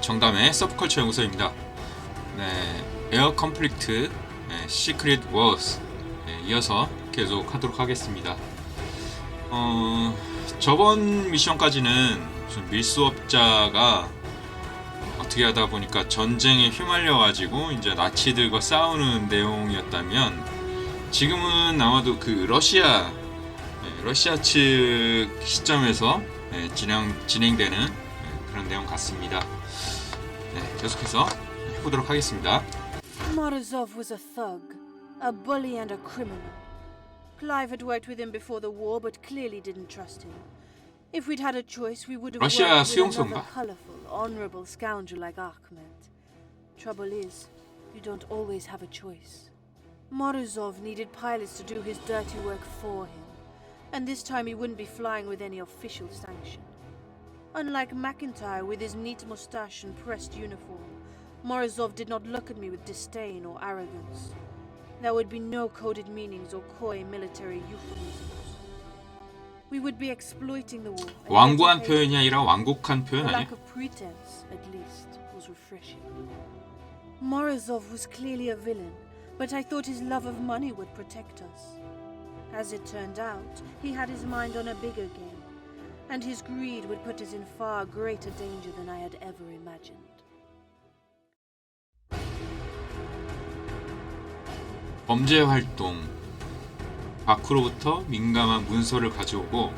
정담의 서브컬처 연구소입니다. 네, 에어 컴플릭트 네, 시크릿 워스 네, 이어서 계속 하도록 하겠습니다. 어, 저번 미션까지는 무슨 밀수업자가 어떻게 하다 보니까 전쟁에 휘말려 가지고 이제 나치들과 싸우는 내용이었다면 지금은 아마도 그 러시아 네, 러시아 측 시점에서 네, 진행 진행되는 네, 그런 내용 같습니다. 네, 계속해서 해보도록 하겠습니다. Morozov was a thug, a bully and a criminal. Clive had worked with him before the war, but clearly didn't trust him. If we'd had a choice, we would have 러시아 worked with another 수용소인가? colorful, honorable scoundrel like Ahmed. Trouble is, you don't always have a choice. Morozov needed pilots to do his dirty work for him, and this time he wouldn't be flying with any official sanction. Unlike McIntyre with his neat mustache and pressed uniform, Morozov did not look at me with disdain or arrogance. There would be no coded meanings or coy military euphemisms. We would be exploiting the war. and 완고한 getting paid 표현이 아니라 완곡한 the 표현 아니야? lack of pretense, at least, was refreshing. Morozov was clearly a villain, but I thought his love of money would protect us. As it turned out, he had his mind on a bigger game, And his greed would put us in far greater danger than I had ever imagined. 범죄 활동 밖으로부터 민감한 문서를 가져오고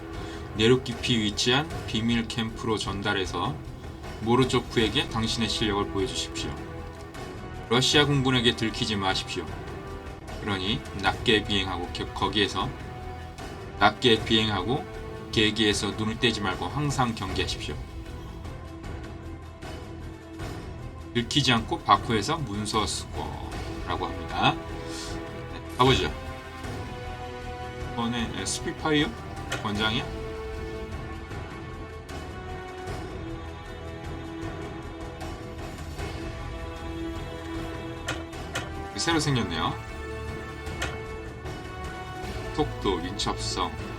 내륙 깊이 위치한 비밀 캠프로 전달해서 모르조프에게 당신의 실력을 보여주십시오. 러시아 군군에게 들키지 마십시오. 그러니 낮게 비행하고 겨- 거기에서 낮게 비행하고 계기에서 눈을 떼지 말고 항상 경계하십시오. 들키지 않고 바쿠에서 문서 수거라고 합니다. 네, 가보죠. 이번에 스피파이어 권장이야? 새로 생겼네요. 속도, 민첩성.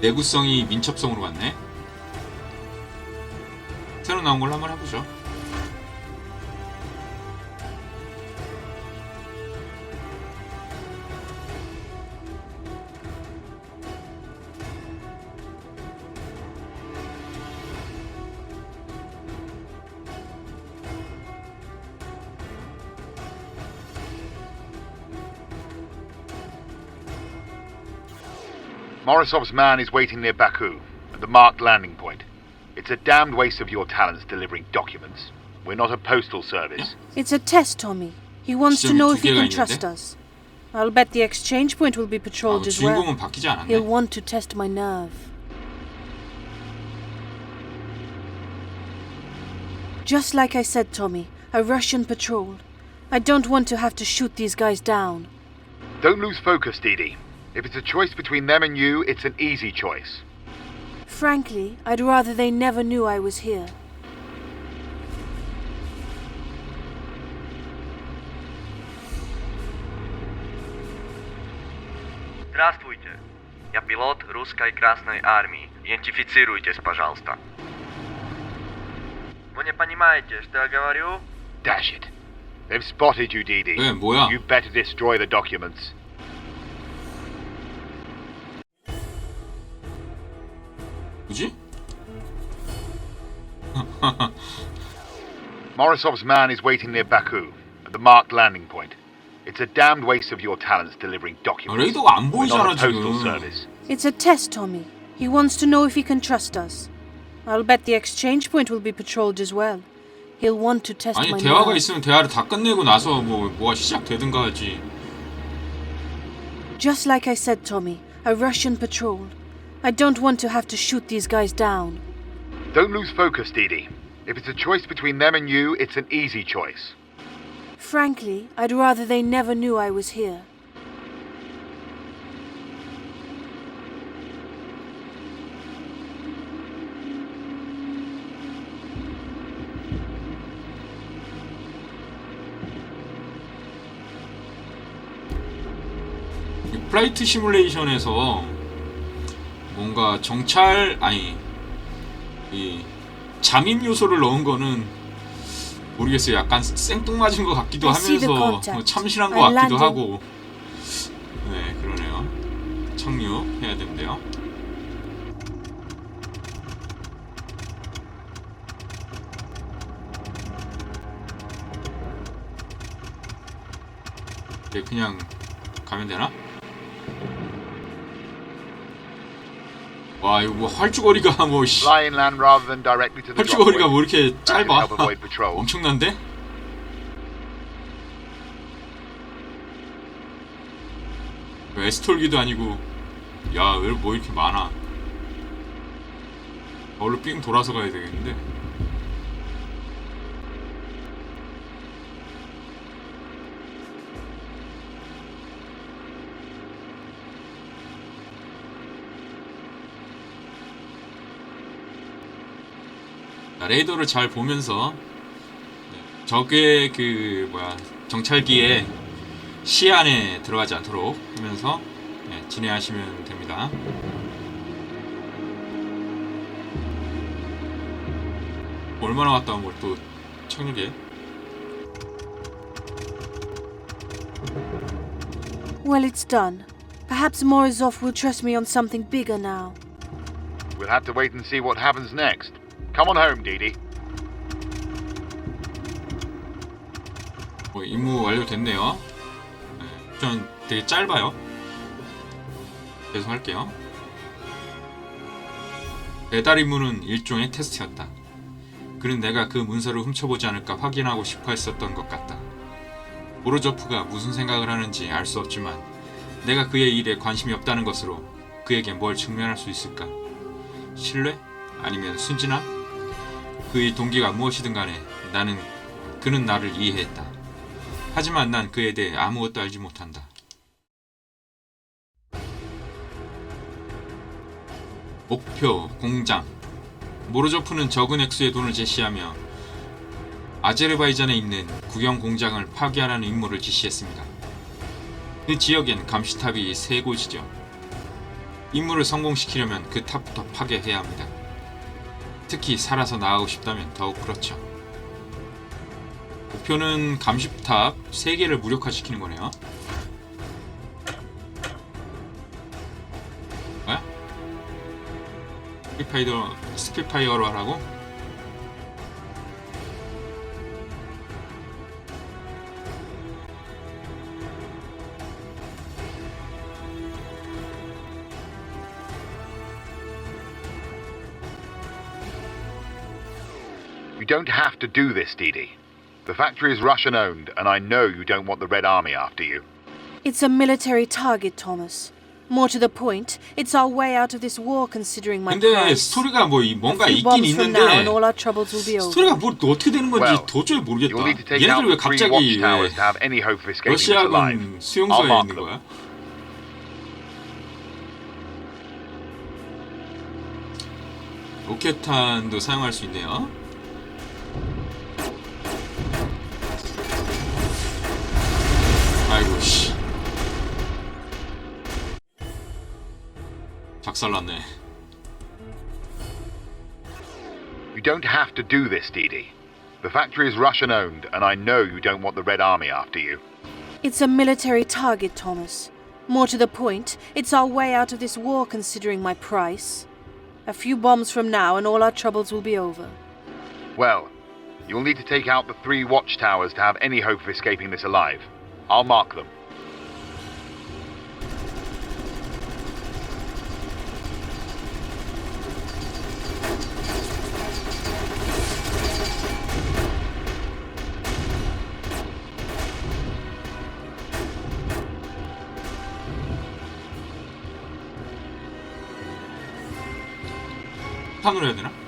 내구성이 민첩성으로 갔네. 새로 나온 걸로 한번 해보죠. Morisov's man is waiting near Baku, at the marked landing point. It's a damned waste of your talents delivering documents. We're not a postal service. It's a test, Tommy. He wants to know if he can trust us. I'll bet the exchange point will be patrolled as well. He'll want to test my nerve. Just like I said, Tommy, a Russian patrol. I don't want to have to shoot these guys down. Don't lose focus, Dee Dee. If it's a choice between them and you, it's an easy choice. Frankly, I'd rather they never knew I was here. Здравствуйте. Я пилот русской Красной Армии. Идентифицируйтесь, пожалуйста. Вы не понимаете, что я говорю? Dash it. They've spotted you, Didi. Э, боя. You better destroy the documents. Morozov's man is waiting near Baku, at the marked landing point. It's a damned waste of your talents delivering documents. 레이더가 안 We're not 보이잖아 a postal 지금. service. It's a test, Tommy. He wants to know if he can trust us. I'll bet the exchange point will be patrolled as well. He'll want to test 아니 my 대화가 nerve. 있으면 대화를 다 끝내고 나서 뭐 뭐가 시작되든가 하지. Just like I said, Tommy, a Russian patrol. I don't want to have to shoot these guys down. Don't lose focus, Dee Dee. If it's a choice between them and you, it's an easy choice. Frankly, I'd rather they never knew I was here. 이 플라이트 시뮬레이션에서 뭔가 정찰 아니 이 잠입 요소를 넣은 거는 모르겠어요. 약간 생뚱맞은 것 같기도 the 하면서. 뭐 참신한 것 같기도. 하고. 네, 그러네요. 착륙해야 된대요. 네, 그냥 가면 되나? 와 이거 뭐 활주거리가 뭐 씨, Fly inland rather than directly to the 활주거리가. 뭐 이렇게 짧아? 엄청난데? 에스톨기도 아니고 야왜 뭐 이렇게 많아 얼른 삥 돌아서 가야 되겠는데 레이더를 잘 보면서 네, 적의 그 뭐야 정찰기에 시야 안에 들어가지 않도록 하면서 네, 진행하시면 됩니다. 얼마나 갔다 온 걸또 착륙해? Well, it's done. Perhaps Morozov will trust me on something bigger now. We'll have to wait and see what happens next. Come on home, Dee Dee. 뭐 임무 완료됐네요. 네, 전 되게 짧아요. 계속 할게요. 배달 임무는 일종의 테스트였다. 그는 내가 그 문서를 훔쳐보지 않을까 확인하고 싶어 했었던 것 같다. 모로조프가 무슨 생각을 하는지 알 수 없지만 내가 그의 일에 관심이 없다는 것으로 그에게 뭘 증명할 수 있을까? 신뢰? 아니면 순진함? 그의 동기가 무엇이든 간에 나는 그는 나를 이해했다. 하지만 난 그에 대해 아무것도 알지 못한다. 목표, 공장. 모로조프는 적은 액수의 돈을 제시하며 아제르바이잔에 있는 국영 공장을 파괴하라는 임무를 지시했습니다. 그 지역엔 감시탑이 세 곳이죠. 임무를 성공시키려면 그 탑부터 파괴해야 합니다. 특히 살아서 나가고 싶다면 더욱 그렇죠. 목표는 감시탑 3개를 무력화시키는 거네요. 뭐야? 스피파이더, 스피파이어로 하라고? don't have to do this, Dee Dee. The factory is Russian owned, and I know you don't want the Red Army after you. It's a military target, Thomas. More to the point, it's our way out of this war considering my 근데 price. 스토리가 뭐 이- A 뭔가 few 있긴 bombs from now and 있는데 all our troubles will be over. 스토리가 뭐 어떻게 되는 건지 Well, 도저히 모르겠다. You'll need to take out 얘네들 왜 the three 갑자기 watchtowers 왜 to have any hope of escaping this alive. 러시아군 I'll 수용소에 mark 있는 them. 거야? 로켓탄도 사용할 수 있네요. 아이고 씨. 작살났네. You don't have to do this, Dee Dee. The factory is Russian owned, and I know you don't want the Red Army after you. It's a military target, Thomas. More to the point, it's our way out of this war considering my price. A few bombs from now and all our troubles will be over. Well, you'll need to take out the three watchtowers to have any hope of escaping this alive. I'll mark them. 판으로 해야 되나?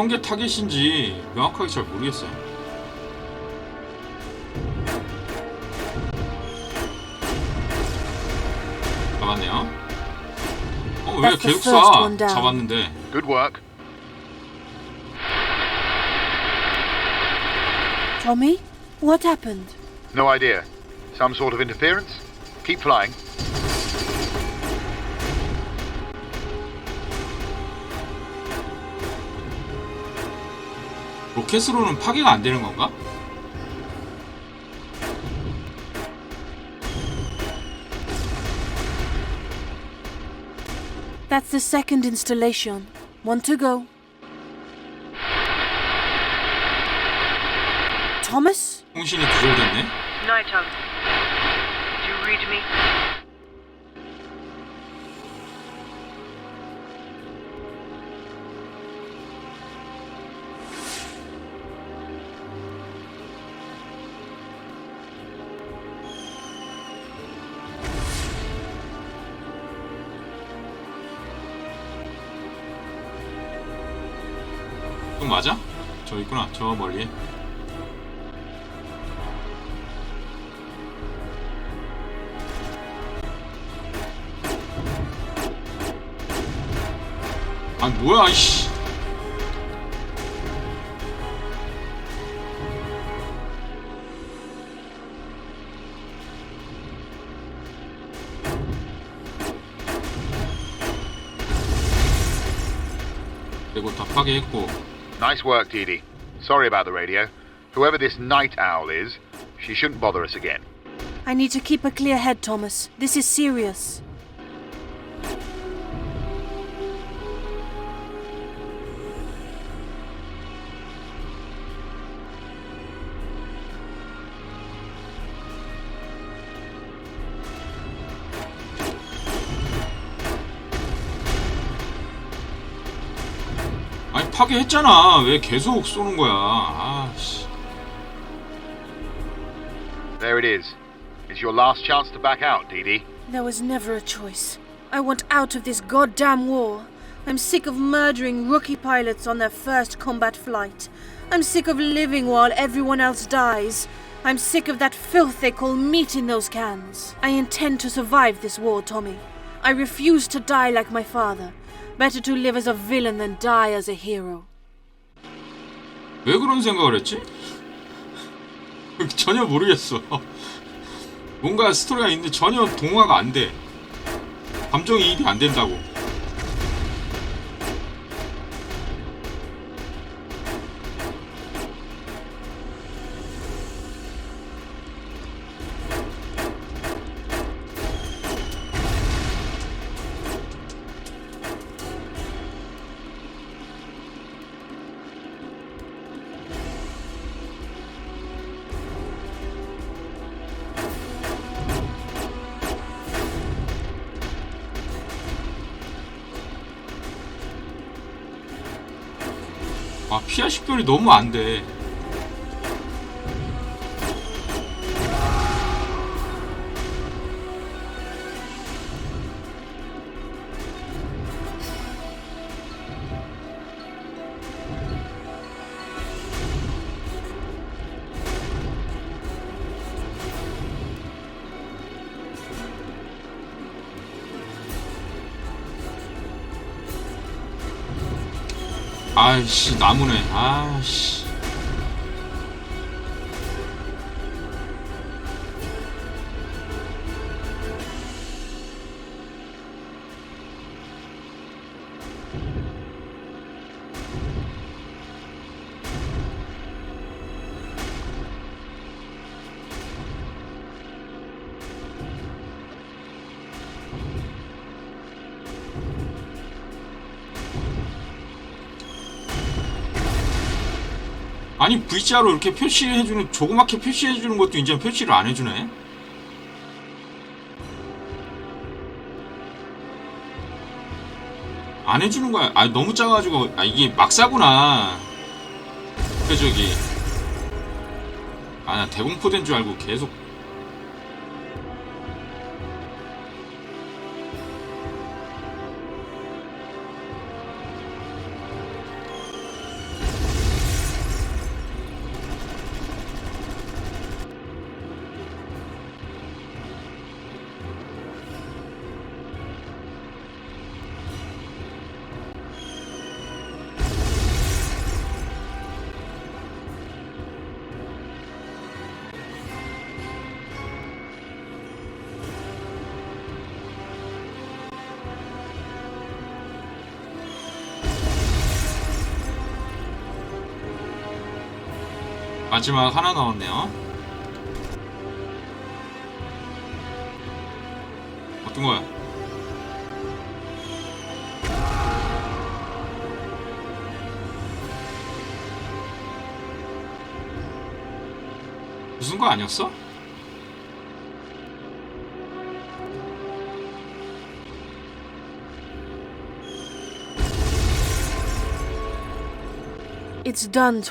어떤 게 타겟인지 명확하게 잘 모르겠어요. 잡았네요. 어, 왜 That's the 계속 first 쏴? one down. Good 잡았는데. work. Tommy? What happened? No idea. Some sort of interference? Keep flying. 로켓으로는 파괴가 안 되는 건가? That's the second installation. One to go. Thomas? 통신이 두절됐네. Nighthawk. Do you read me? 저 멀리. 아 뭐야 이씨. 그리고 다 파괴했고 work, Dee Dee. Sorry about the radio. Whoever this night owl is, she shouldn't bother us again. I need to keep a clear head, Thomas. This is serious. 파괴했잖아. 왜 계속 쏘는 거야? 아 씨. There it is. It's your last chance to back out, Dee Dee. There was never a choice. I want out of this goddamn war. I'm sick of murdering rookie pilots on their first combat flight. I'm sick of living while everyone else dies. I'm sick of that filth they call meat in those cans. I intend to survive this war, Tommy. I refuse to die like my father. Better to live as a villain than die as a hero. 왜 그런 생각을 했지? 전혀 모르겠어. 뭔가 스토리가 있는데 전혀 동화가 안 돼. 감정이입이 안 된다고. 아 피아 식별이 너무 안 돼. 씨 나무네. 아이씨. 아니 V자로 이렇게 표시해주는 조그맣게 표시해주는 것도 이제 표시를 안 해주네. 안 해주는 거야. 아 너무 작아가지고 아 이게 막사구나. 그 저기 아 나 대공포된 줄 알고 계속 마지막 하나 남았네요. 어떤 거야? 무슨 거 아니었어? It's done.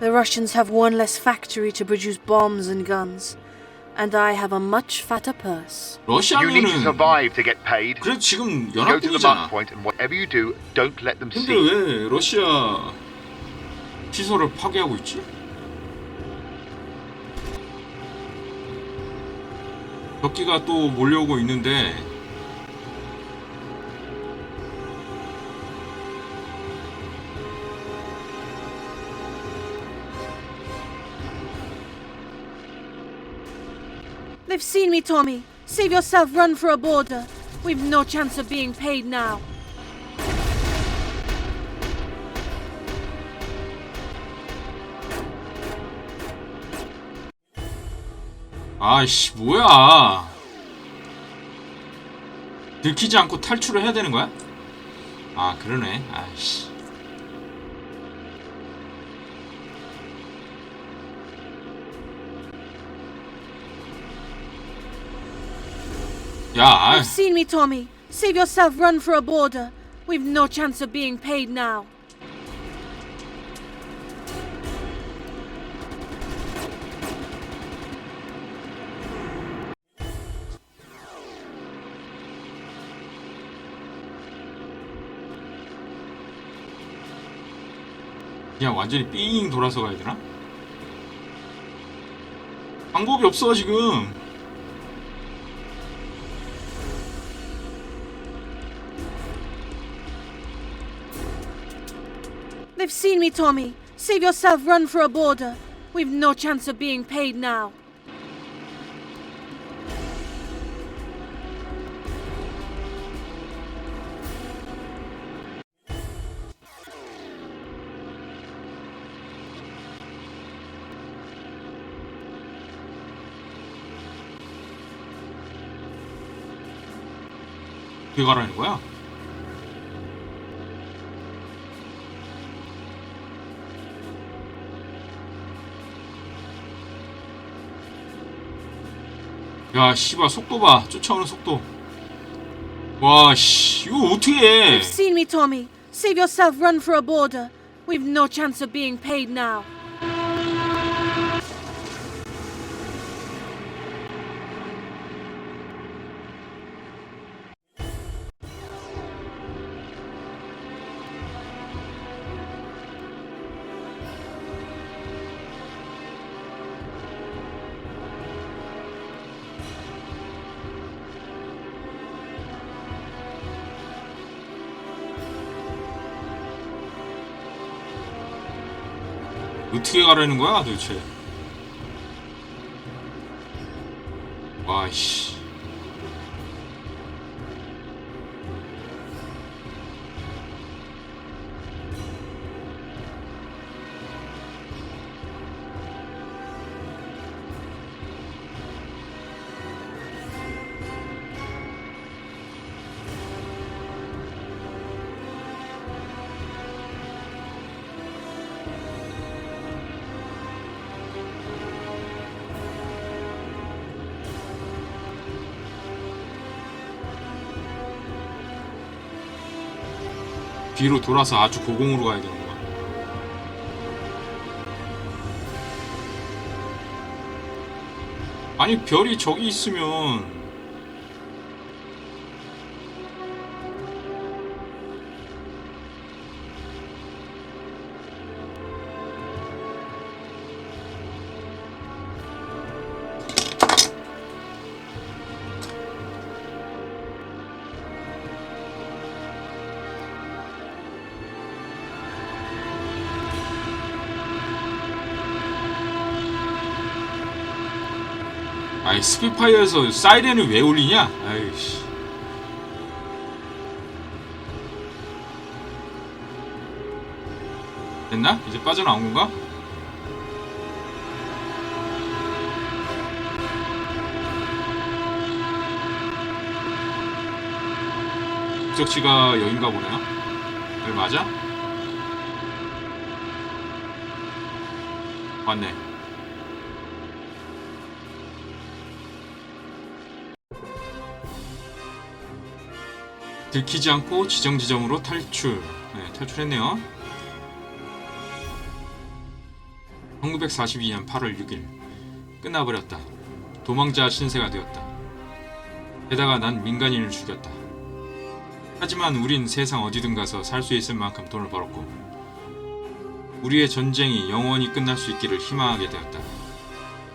The Russians have one less factory to produce bombs and guns, and I have a much fatter purse. You need to 러시아면은 survive to get paid. 그래 지금 Go to the mark 연합국이잖아. point, and whatever you do, don't let them 근데 see. 왜 러시아 시설을 파괴하고 있지? 적기가 또 몰려오고 있는데 seen me, Tommy. Save yourself, run for a border. We've no chance of being paid now. 아이씨 뭐야 들키지 않고 탈출을 해야 되는 거야? 아 그러네 아이씨 야 아이, They've seen me, Tommy. Save yourself, run for a border. We've no chance of being paid now. 그냥 완전히 삥 돌아서 가야 되나? 방법이 없어 지금 They've seen me, Tommy. Save yourself, run for a border. We've no chance of being paid now. 어떻게 가라는 거야? 야 씨발 속도 봐 쫓아오는 속도 와씨 이거 어떻게 해 They've seen me, Tommy. Save yourself, run for a border. We've no chance of being paid now. 어떻게 가라는 거야 도대체? 와씨 뒤로 돌아서 아주 고공으로 가야 되는 거야. 아니 별이 저기 있으면 아이 스피파이어에서 사이렌을 왜 울리냐? 아이씨. 됐나? 이제 빠져나온 건가? 목적지가 여긴가 보네요. 여기 맞아? 맞네. 들키지 않고 지정 지점으로 탈출. 네, 탈출했네요. 1942년 8월 6일 끝나버렸다. 도망자 신세가 되었다. 게다가 난 민간인을 죽였다. 하지만 우린 세상 어디든 가서 살 수 있을 만큼 돈을 벌었고 우리의 전쟁이 영원히 끝날 수 있기를 희망하게 되었다.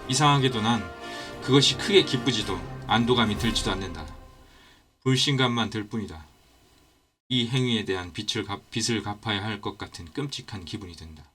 이상하게도 난 그것이 크게 기쁘지도 안도감이 들지도 않는다. 불신감만 들 뿐이다. 이 행위에 대한 빚을, 갚, 빚을 갚아야 할 것 같은 끔찍한 기분이 든다.